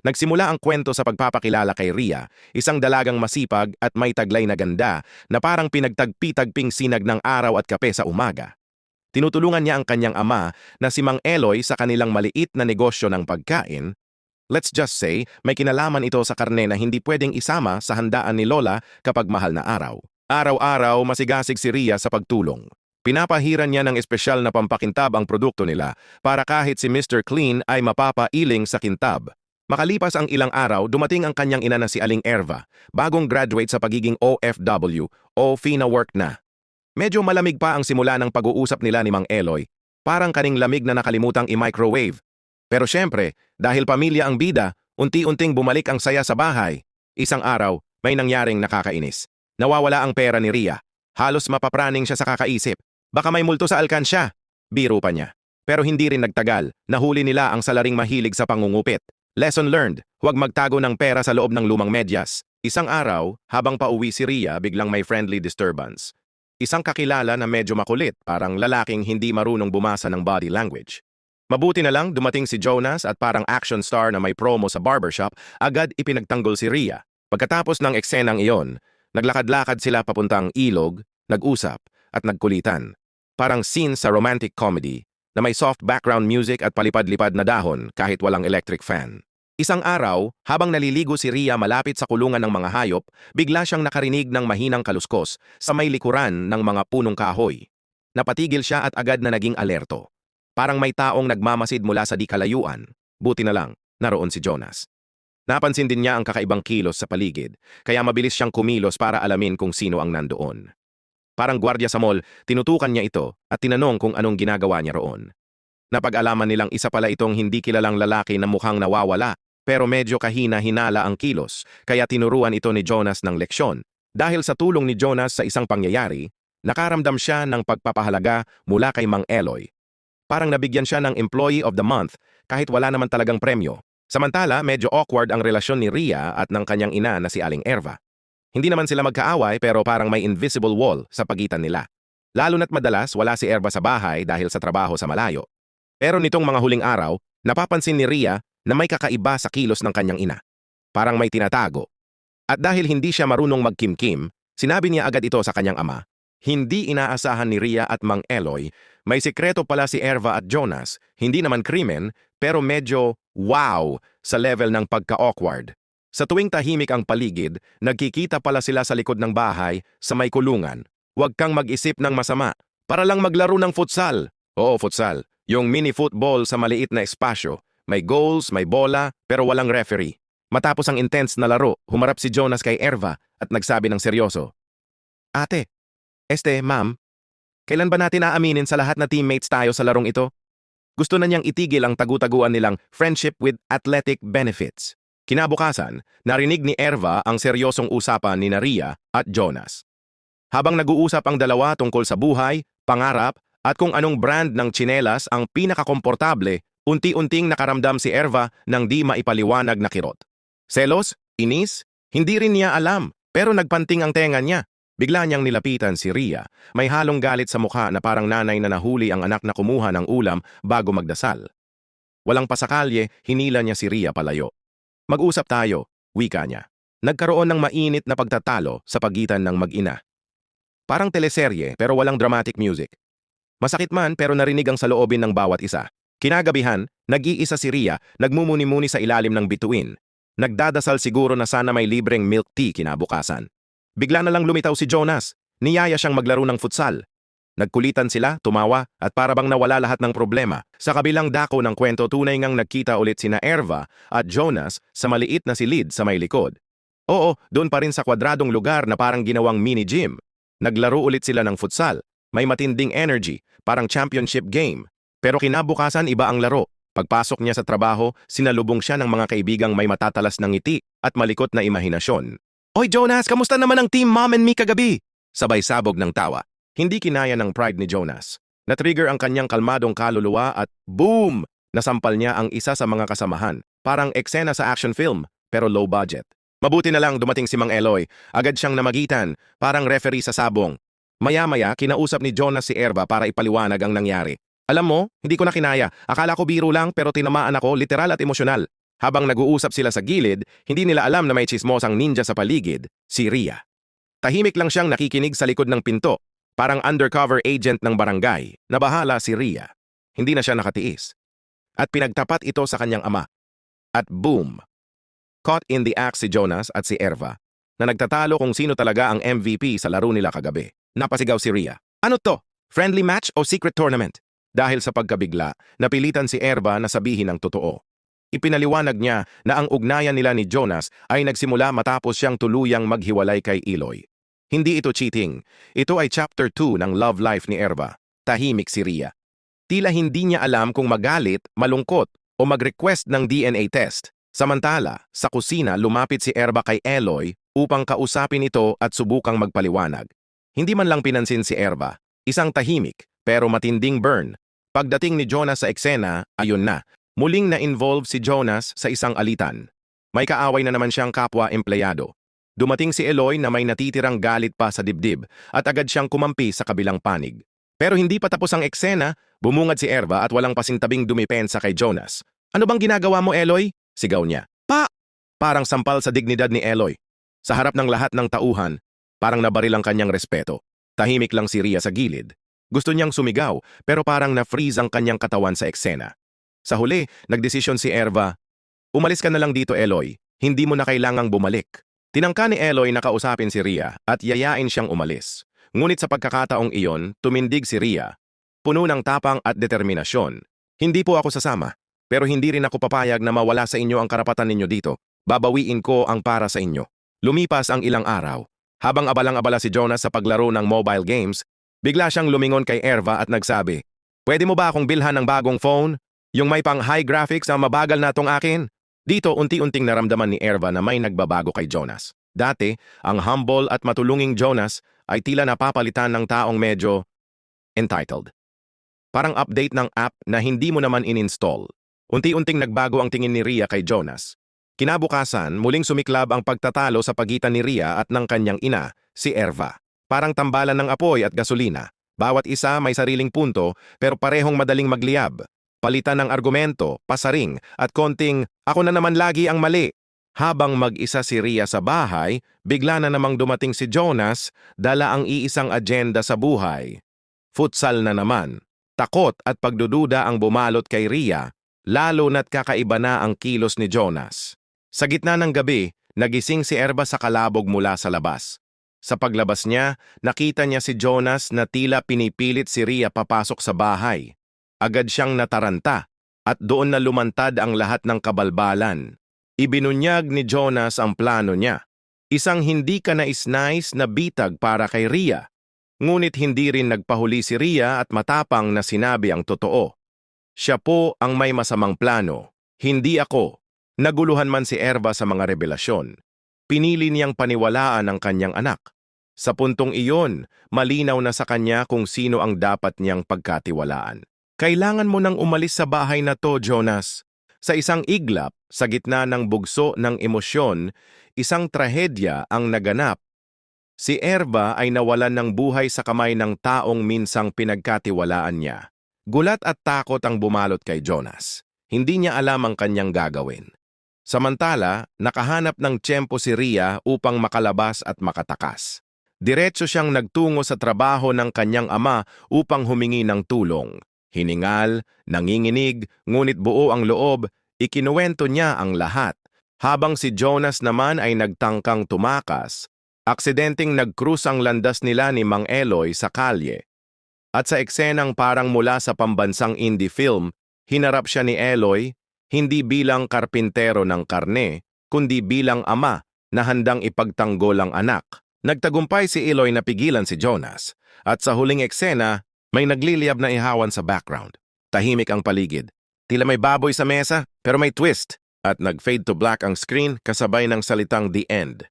Nagsimula ang kwento sa pagpapakilala kay Ria, isang dalagang masipag at may taglay na ganda na parang pinagtagpi-tagping sinag ng araw at kape sa umaga. Tinutulungan niya ang kanyang ama na si Mang Eloy sa kanilang maliit na negosyo ng pagkain. Let's just say, may kinalaman ito sa karne na hindi pwedeng isama sa handaan ni Lola kapag mahal na araw. Araw-araw masigasig si Ria sa pagtulong. Pinapahiran niya ng espesyal na pampakintab ang produkto nila para kahit si Mr. Clean ay mapapailing sa kintab. Makalipas ang ilang araw, dumating ang kanyang ina na si Aling Erva, bagong graduate sa pagiging OFW o FINA work na. Medyo malamig pa ang simula ng pag-uusap nila ni Mang Eloy, parang kaning lamig na nakalimutang i-microwave. Pero syempre, dahil pamilya ang bida, unti-unting bumalik ang saya sa bahay. Isang araw, may nangyaring nakakainis. Nawawala ang pera ni Ria. Halos mapapraning siya sa kakaisip. Baka may multo sa alkansya. Biro pa niya. Pero hindi rin nagtagal, nahuli nila ang salaring mahilig sa pangungupit. Lesson learned, huwag magtago ng pera sa loob ng lumang medyas. Isang araw, habang pauwi si Ria, biglang may friendly disturbance. Isang kakilala na medyo makulit, parang lalaking hindi marunong bumasa ng body language. Mabuti na lang dumating si Jonas at parang action star na may promo sa barbershop, agad ipinagtanggol si Ria. Pagkatapos ng eksenang iyon, naglakad-lakad sila papuntang ilog, nag-usap, at nagkulitan. Parang scene sa romantic comedy na may soft background music at palipad-lipad na dahon kahit walang electric fan. Isang araw, habang naliligo si Ria malapit sa kulungan ng mga hayop, bigla siyang nakarinig ng mahinang kaluskos sa may likuran ng mga punong kahoy. Napatigil siya at agad na naging alerto. Parang may taong nagmamasid mula sa di kalayuan. Buti na lang, naroon si Jonas. Napansin din niya ang kakaibang kilos sa paligid, kaya mabilis siyang kumilos para alamin kung sino ang nandoon. Parang gwardya sa mall, tinutukan niya ito at tinanong kung anong ginagawa niya roon. Napag-alaman nilang isa pala itong hindi kilalang lalaki na mukhang nawawala, pero medyo kahina-hinala ang kilos, kaya tinuruan ito ni Jonas ng leksyon. Dahil sa tulong ni Jonas sa isang pangyayari, nakaramdam siya ng pagpapahalaga mula kay Mang Eloy. Parang nabigyan siya ng Employee of the Month kahit wala naman talagang premyo. Samantala, medyo awkward ang relasyon ni Ria at ng kanyang ina na si Aling Erva. Hindi naman sila magkaaway pero parang may invisible wall sa pagitan nila. Lalo na't madalas wala si Erva sa bahay dahil sa trabaho sa malayo. Pero nitong mga huling araw, napapansin ni Ria na may kakaiba sa kilos ng kanyang ina. Parang may tinatago. At dahil hindi siya marunong magkimkim, sinabi niya agad ito sa kanyang ama. Hindi inaasahan ni Ria at Mang Eloy, may sikreto pala si Erva at Jonas, hindi naman krimen, pero medyo wow sa level ng pagka-awkward. Sa tuwing tahimik ang paligid, nagkikita pala sila sa likod ng bahay sa may kulungan. Huwag kang mag-isip ng masama. Para lang maglaro ng futsal. Oo, futsal. Yung mini football sa maliit na espasyo. May goals, may bola, pero walang referee. Matapos ang intense na laro, humarap si Jonas kay Erva at nagsabi ng seryoso. Ate, este, ma'am, kailan ba natin aaminin sa lahat na teammates tayo sa larong ito? Gusto na niyang itigil ang tagutaguan nilang friendship with athletic benefits. Kinabukasan, narinig ni Erva ang seryosong usapan ni Naria at Jonas. Habang nag-uusap ang dalawa tungkol sa buhay, pangarap, at kung anong brand ng tsinelas ang pinakakomportable, unti-unting nakaramdam si Erva ng di maipaliwanag na kirot. Selos? Inis? Hindi rin niya alam, pero nagpanting ang tenga niya. Bigla niyang nilapitan si Ria. May halong galit sa mukha na parang nanay na nahuli ang anak na kumuha ng ulam bago magdasal. Walang pasakalye, hinila niya si Ria palayo. Mag-usap tayo, wika niya. Nagkaroon ng mainit na pagtatalo sa pagitan ng mag-ina. Parang teleserye pero walang dramatic music. Masakit man pero narinig ang saloobin ng bawat isa. Kinagabihan, nag-iisa si Ria, nagmumuni-muni sa ilalim ng bituin. Nagdadasal siguro na sana may libreng milk tea kinabukasan. Bigla na lang lumitaw si Jonas. Niyaya siyang maglaro ng futsal. Nagkulitan sila, tumawa, at para bang nawala lahat ng problema. Sa kabilang dako ng kwento, tunay ngang nagkita ulit sina Erva at Jonas sa maliit na silid sa may likod. Oo, doon pa rin sa kwadradong lugar na parang ginawang mini-gym. Naglaro ulit sila ng futsal. May matinding energy, parang championship game. Pero kinabukasan iba ang laro. Pagpasok niya sa trabaho, sinalubong siya ng mga kaibigang may matatalas ng ngiti at malikot na imahinasyon. Oy Jonas, kamusta naman ang team mom and me kagabi? Sabay sabog ng tawa. Hindi kinaya ng pride ni Jonas. Natrigger ang kanyang kalmadong kaluluwa at boom! Nasampal niya ang isa sa mga kasamahan. Parang eksena sa action film, pero low budget. Mabuti na lang dumating si Mang Eloy. Agad siyang namagitan, parang referee sa sabong. Maya-maya, kinausap ni Jonas si Erba para ipaliwanag ang nangyari. Alam mo, hindi ko na kinaya. Akala ko biro lang pero tinamaan ako literal at emosyonal. Habang nag-uusap sila sa gilid, hindi nila alam na may chismosang ninja sa paligid, si Ria. Tahimik lang siyang nakikinig sa likod ng pinto, parang undercover agent ng barangay, na bahala si Ria. Hindi na siya nakatiis. At pinagtapat ito sa kanyang ama. At boom! Caught in the act si Jonas at si Erva, na nagtatalo kung sino talaga ang MVP sa laro nila kagabi. Napasigaw si Ria. Ano to? Friendly match o secret tournament? Dahil sa pagkabigla, napilitan si Erva na sabihin ang totoo. Ipinaliwanag niya na ang ugnayan nila ni Jonas ay nagsimula matapos siyang tuluyang maghiwalay kay Iloy. Hindi ito cheating. Ito ay chapter 2 ng love life ni Erva. Tahimik si Ria. Tila hindi niya alam kung magalit, malungkot, o mag-request ng DNA test. Samantala, sa kusina lumapit si Erva kay Eloy upang kausapin ito at subukang magpaliwanag. Hindi man lang pinansin si Erva, isang tahimik pero matinding burn. Pagdating ni Jonas sa eksena, ayun na, muling na-involve si Jonas sa isang alitan. May kaaway na naman siyang kapwa-empleyado. Dumating si Eloy na may natitirang galit pa sa dibdib at agad siyang kumampi sa kabilang panig. Pero hindi pa tapos ang eksena, bumungad si Erva at walang pasintabing dumipensa kay Jonas. Ano bang ginagawa mo, Eloy? Sigaw niya. Pa! Parang sampal sa dignidad ni Eloy. Sa harap ng lahat ng tauhan, parang nabaril ang kanyang respeto. Tahimik lang si Ria sa gilid. Gusto niyang sumigaw, pero parang na-freeze ang kanyang katawan sa eksena. Sa huli, nagdesisyon si Erva, Umalis ka na lang dito, Eloy. Hindi mo na kailangang bumalik. Tinangka ni Eloy na kausapin si Ria at yayain siyang umalis. Ngunit sa pagkakataong iyon, tumindig si Ria. Puno ng tapang at determinasyon. Hindi po ako sasama, pero hindi rin ako papayag na mawala sa inyo ang karapatan ninyo dito. Babawiin ko ang para sa inyo. Lumipas ang ilang araw. Habang abalang-abala si Jonas sa paglaro ng mobile games, bigla siyang lumingon kay Erva at nagsabi, Pwede mo ba akong bilhan ng bagong phone? Yung may pang high graphics na mabagal na tong akin? Dito unti-unting naramdaman ni Erva na may nagbabago kay Jonas. Dati, ang humble at matulunging Jonas ay tila napapalitan ng taong medyo entitled. Parang update ng app na hindi mo naman in-install. Unti-unting nagbago ang tingin ni Ria kay Jonas. Kinabukasan, muling sumiklab ang pagtatalo sa pagitan ni Ria at ng kanyang ina, si Erva. Parang tambalan ng apoy at gasolina. Bawat isa may sariling punto pero parehong madaling magliyab. Palitan ng argumento, pasaring, at konting ako na naman lagi ang mali. Habang mag-isa si Ria sa bahay, bigla na namang dumating si Jonas, dala ang iisang agenda sa buhay. Futsal na naman. Takot at pagdududa ang bumalot kay Ria, lalo na't kakaiba na ang kilos ni Jonas. Sa gitna ng gabi, nagising si Erba sa kalabog mula sa labas. Sa paglabas niya, nakita niya si Jonas na tila pinipilit si Ria papasok sa bahay. Agad siyang nataranta at doon na lumantad ang lahat ng kabalbalan. Ibinunyag ni Jonas ang plano niya. Isang hindi ka nais-nais na bitag para kay Ria. Ngunit hindi rin nagpahuli si Ria at matapang na sinabi ang totoo. Siya po ang may masamang plano, hindi ako. Naguluhan man si Erva sa mga revelasyon. Pinili niyang paniwalaan ang kanyang anak. Sa puntong iyon, malinaw na sa kanya kung sino ang dapat niyang pagkatiwalaan. Kailangan mo nang umalis sa bahay na to, Jonas. Sa isang iglap, sa gitna ng bugso ng emosyon, isang trahedya ang naganap. Si Erva ay nawalan ng buhay sa kamay ng taong minsang pinagkatiwalaan niya. Gulat at takot ang bumalot kay Jonas. Hindi niya alam ang kanyang gagawin. Samantala, nakahanap ng tiyempo si Ria upang makalabas at makatakas. Diretso siyang nagtungo sa trabaho ng kanyang ama upang humingi ng tulong. Hiningal, nanginginig, ngunit buo ang loob, ikinuwento niya ang lahat. Habang si Jonas naman ay nagtangkang tumakas, aksidenteng nagkrus ang landas nila ni Mang Eloy sa kalye. At sa eksenang parang mula sa pambansang indie film, hinarap siya ni Eloy, hindi bilang karpintero ng karne, kundi bilang ama na handang ipagtanggol ang anak. Nagtagumpay si Eloy na pigilan si Jonas, at sa huling eksena, may nagliliyab na ihawan sa background. Tahimik ang paligid. Tila may baboy sa mesa, pero may twist. At nag-fade to black ang screen kasabay ng salitang The End.